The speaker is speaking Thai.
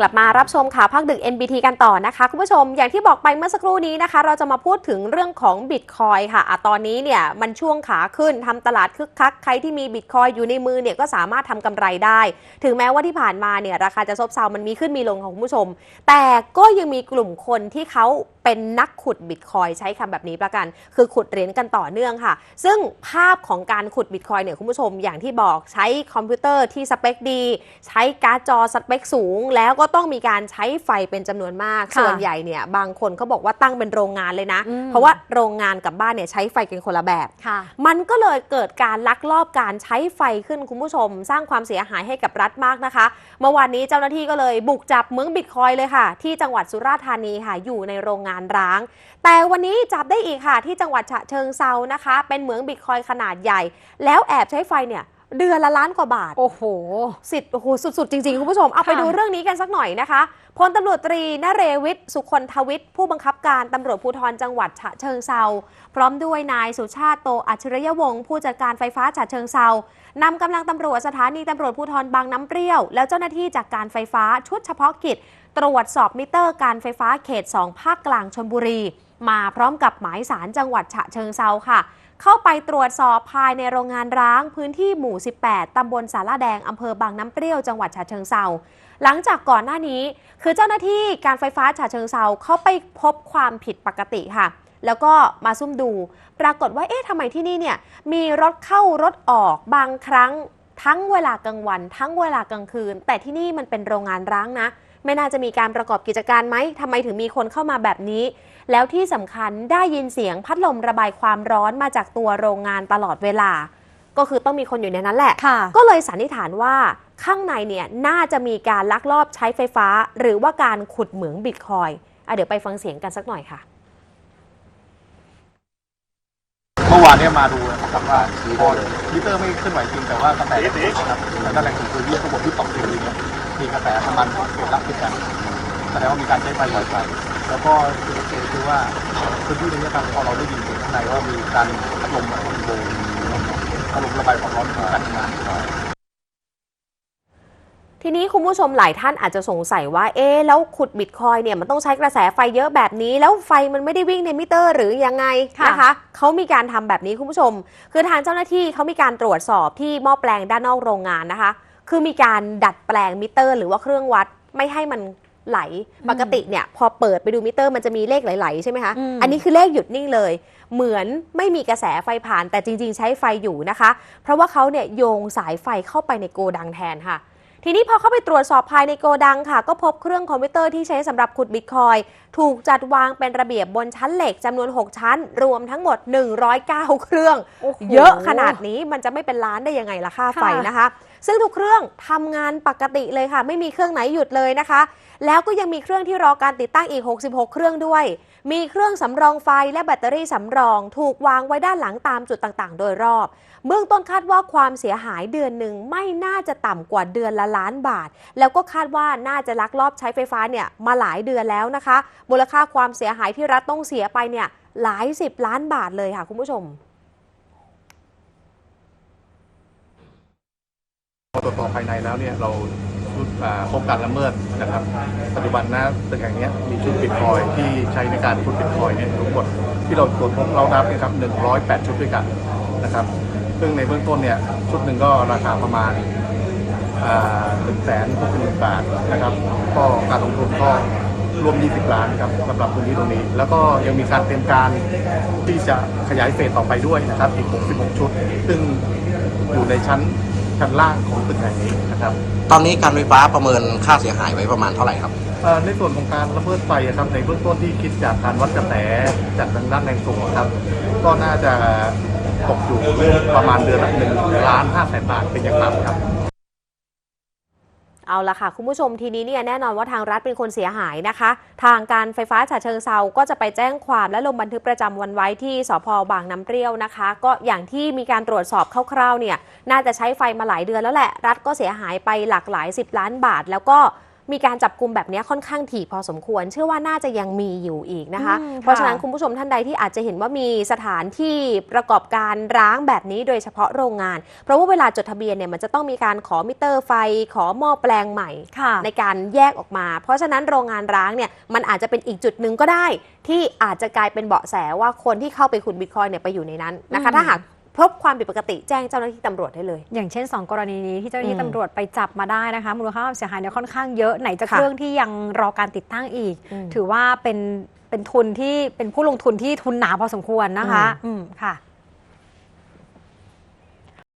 กลับมารับชมข่าวภาคดึก NBT กันต่อนะคะ คุณผู้ชมอย่างที่บอกไปเมื่อสักครู่นี้นะคะ เราจะมาพูดถึงเรื่องของบิตคอยค่ะอะตอนนี้เนี่ยมันช่วงขาขึ้นทำตลาดคึกคัก ใครที่มีบิตคอยอยู่ในมือเนี่ยก็สามารถทำกำไรได้ ถึงแม้ว่าที่ผ่านมาเนี่ยราคาจะซบเซามันมีขึ้นมีลงของคุณผู้ชม แต่ก็ยังมีกลุ่มคนที่เขาเป็นนักขุดบิตคอยใช้คำแบบนี้ประกัน คือขุดเหรียญกันต่อเนื่องค่ะ ซึ่งภาพของการขุดบิตคอยเนี่ยคุณผู้ชมอย่างที่บอกใช้คอมพิวเตอร์ที่สเปคดี ใช้การ์ดจอสเปคสูง แล้วก็ต้องมีการใช้ไฟเป็นจำนวนมากค่ะส่วนใหญ่เนี่ยบางคนเขาบอกว่าตั้งเป็นโรงงานเลยนะอืมเพราะว่าโรงงานกับบ้านเนี่ยใช้ไฟกันคนละแบบค่ะมันก็เลยเกิดการลักลอบการใช้ไฟขึ้นคุณผู้ชม สร้างความเสียหายให้กับรัฐมากนะคะ เมื่อวานนี้เจ้าหน้าที่ก็เลยบุกจับเมืองบิตคอยเลยค่ะ ที่จังหวัดสุราษฎร์ธานีค่ะอยู่ในโรงงานร้าง แต่วันนี้จับได้อีกค่ะ ที่จังหวัดฉะเชิงเซานะคะ เป็นเหมืองบิตคอยขนาดใหญ่ แล้วแอบใช้ไฟเนี่ย เดือนละล้านกว่าบาท โอ้โห สิทธิ์โอ้โหสุดๆ จริง ๆ คุณผู้ชม เอาไปค่ะดูเรื่องนี้กันสักหน่อยนะคะพลตำรวจตรีนเรวิทย์สุคนทวิทย์ผู้บังคับการตำรวจภูธรจังหวัดฉะเชิงเซาพร้อมด้วยนายสุชาติโตอัจฉริยวงศ์ผู้จัดการไฟฟ้าฉะเชิงเซานำกำลังตำรวจสถานีตำรวจภูธรบางน้ำเปรี้ยว แล้วเจ้าหน้าที่จากการไฟฟ้าชุดเฉพาะกิจ ตรวจสอบมิเตอร์การไฟฟ้าเขต 2 ภาคกลางชนบุรี มาพร้อมกับหมายสารจังหวัดฉะเชิงเซาค่ะ เข้าไปตรวจสอบภายในโรงงานร้างพื้นที่หมู่ 18 ตำบลสาราแดงอำเภอบางน้ำเปรี้ยวจังหวัดฉะเชิงเซาหลังจากก่อนหน้านี้ คือเจ้าหน้าที่การไฟฟ้าฉะเชิงเซาเขาไปพบความผิดปกติค่ะ แล้วก็มาซุ่มดู ปรากฏว่าเอ๊ะทำไมที่นี่เนี่ยมีรถเข้ารถออกบางครั้ง ทั้งเวลากลางวัน ทั้งเวลากลางคืน แต่ที่นี่มันเป็นโรงงานร้างนะ ไม่น่าจะมีการประกอบกิจการไหมทำไมถึงมีคนเข้ามาแบบนี้ แล้วที่สำคัญได้ยินเสียงพัดลมระบายความร้อนมาจากตัวโรงงานตลอดเวลา ก็คือต้องมีคนอยู่ในนั้นแหละ ค่ะ ก็เลยสันนิษฐานว่าข้างในเนี่ยน่าจะมีการลักลอบใช้ไฟฟ้า หรือว่าการขุดเหมืองบิตคอยน์อะเดี๋ยวไปฟังเสียงกันสักหน่อยค่ะ เมื่อวานเนี่ยมาดูนะครับว่าพอมิเตอร์ไม่ขึ้นไหวจริงแต่ว่ากระแสนะครับแต่ด้านแรงสูงคือเรียกระบนที่ตกอยู่เนี่ยมีกระแสประมาณเกิดรับพิกันแสดงว่ามีการใช้ไฟปล่อยไปแล้วก็จุดสังเกตคือว่าพื้นที่นี้ครับพอเราได้ยินเสียงข้างในว่ามีการพัดลมอะโบพัดลมระบายความร้อนของการทำงาน ทีนี้คุณผู้ชมหลายท่านอาจจะสงสัยว่า เอ๊ะแล้วขุดบิตคอยน์เนี่ยมันต้องใช้กระแสไฟเยอะแบบนี้ แล้วไฟมันไม่ได้วิ่งในมิเตอร์หรือยังไงค่ะนะคะเขามีการทำแบบนี้คุณผู้ชม คือทางเจ้าหน้าที่เขามีการตรวจสอบที่หม้อแปลงด้านนอกโรงงานนะคะ คือมีการดัดแปลงมิเตอร์ หรือว่าเครื่องวัดไม่ให้มันไหลปกติเนี่ยพอเปิดไปดูมิเตอร์มันจะมีเลขไหลๆใช่ไหมคะอืมอันนี้คือเลขหยุดนิ่งเลย เหมือนไม่มีกระแสไฟผ่านแต่จริง ๆ ใช้ไฟอยู่นะคะ เพราะว่าเขาเนี่ยโยงสายไฟเข้าไปในโกดังแทนค่ะ ทีนี้พอเข้าไปตรวจสอบภายในโกดังค่ะ ก็พบเครื่องคอมพิวเตอร์ที่ใช้สำหรับขุดบิตคอยน์ถูกจัดวางเป็นระเบียบบนชั้นเหล็กจำนวน 6 ชั้น รวมทั้งหมด 109 เครื่องโอ้โหเยอะขนาดนี้มันจะไม่เป็นล้านได้ยังไงล่ะค่าไฟค่ะนะคะ ซึ่งทุกเครื่องทำงานปกติเลยค่ะ ไม่มีเครื่องไหนหยุดเลยนะคะ แล้วก็ยังมีเครื่องที่รอการติดตั้งอีก 66 เครื่องด้วย มีเครื่องสำรองไฟและแบตเตอรี่สำรอง ถูกวางไว้ด้านหลังตามจุดต่างๆ โดยรอบ เบื้องต้นคาดว่าความเสียหายเดือนหนึ่งไม่น่าจะต่ำกว่าเดือนละล้านบาท แล้วก็คาดว่าน่าจะลักลอบใช้ไฟฟ้าเนี่ยมาหลายเดือนแล้วนะคะ มูลค่าความเสียหายที่รัฐต้องเสียไปเนี่ยหลายสิบล้านบาทเลยค่ะคุณผู้ชมพอตรวจสอบภายในแล้วเนี่ยเรา ชุดอ่าพบการละเมิดนะครับ ปัจจุบันนะตึกแห่งนี้มีชุดบิตคอยที่ใช้ในการขุดบิตคอยเนี่ยทั้งหมดที่เราตรวจพบเรานับนี่ยครับ108 ชุดด้วยกันนะครับ ซึ่งในเบื้องต้นเนี่ยชุดหนึ่งก็ราคาประมาณหนึ่งแสนหกหมื่นบาทนะครับก็การลงทุนก็รวม 20 ล้านครับสำหรับพื้นที่ตรงนี้ แล้วก็ยังมีการเตรียมการที่จะขยายเฟสต่อไปด้วยนะครับ อีก 66 ชุด ซึ่งอยู่ในชั้น ชั้นล่างของตึกแห่งนี้นะครับตอนนี้การไฟฟ้าประเมินค่าเสียหายไว้ประมาณเท่าไหร่ครับ เอ่อในส่วนของการละเมิดไฟอะครับในเบื้องต้นที่คิดจากการวัดกระแสจากทางด้านแรงสูงครับ ก็น่าจะตกอยู่ประมาณเดือนละหนึ่งล้านห้าแสนบาทเป็นอย่างต่ำครับ เอาละค่ะ คุณผู้ชมทีนี้เนี่ยแน่นอนว่าทางรัฐเป็นคนเสียหายนะคะ ทางการไฟฟ้าฉะเชิงเซาก็จะไปแจ้งความและลงบันทึกประจำวันไว้ที่สพบางน้ำเปรี้ยวนะคะ ก็อย่างที่มีการตรวจสอบคร่าวๆเนี่ยน่าจะใช้ไฟมาหลายเดือนแล้วแหละ รัฐก็เสียหายไปหลากหลาย 10 ล้านบาท แล้วก็ มีการจับกลุ่มแบบนี้ค่อนข้างถี่พอสมควร เชื่อว่าน่าจะยังมีอยู่อีกนะคะอืมเพราะฉะนั้นค่ะคุณผู้ชมท่านใดที่อาจจะเห็นว่ามีสถานที่ประกอบการร้างแบบนี้โดยเฉพาะโรงงาน เพราะว่าเวลาจดทะเบียนเนี่ยมันจะต้องมีการขอมิเตอร์ไฟ ขอหม้อแปลงใหม่ค่ะในการแยกออกมา เพราะฉะนั้นโรงงานร้างเนี่ยมันอาจจะเป็นอีกจุดหนึ่งก็ได้ ที่อาจจะกลายเป็นเบาะแสว่าคนที่เข้าไปขุดบิตคอยน์เนี่ยไปอยู่ในนั้นนะคะอืมถ้าหาก พบความผิดปกติแจ้งเจ้าหน้าที่ตำรวจได้เลย อย่างเช่น 2 กรณีนี้ที่เจ้าหน้าอืที่มตำรวจไปจับมาได้นะคะ มูลค่าความเสียหายเนี่ยค่อนข้างเยอะไหนจะค่ะเครื่องที่ยังรอการติดตั้งอีกอืมถือว่าเป็นเป็นทุนที่เป็นผู้ลงทุนที่ทุนหนาพอสมควรนะคะ อืมอืมค่ะ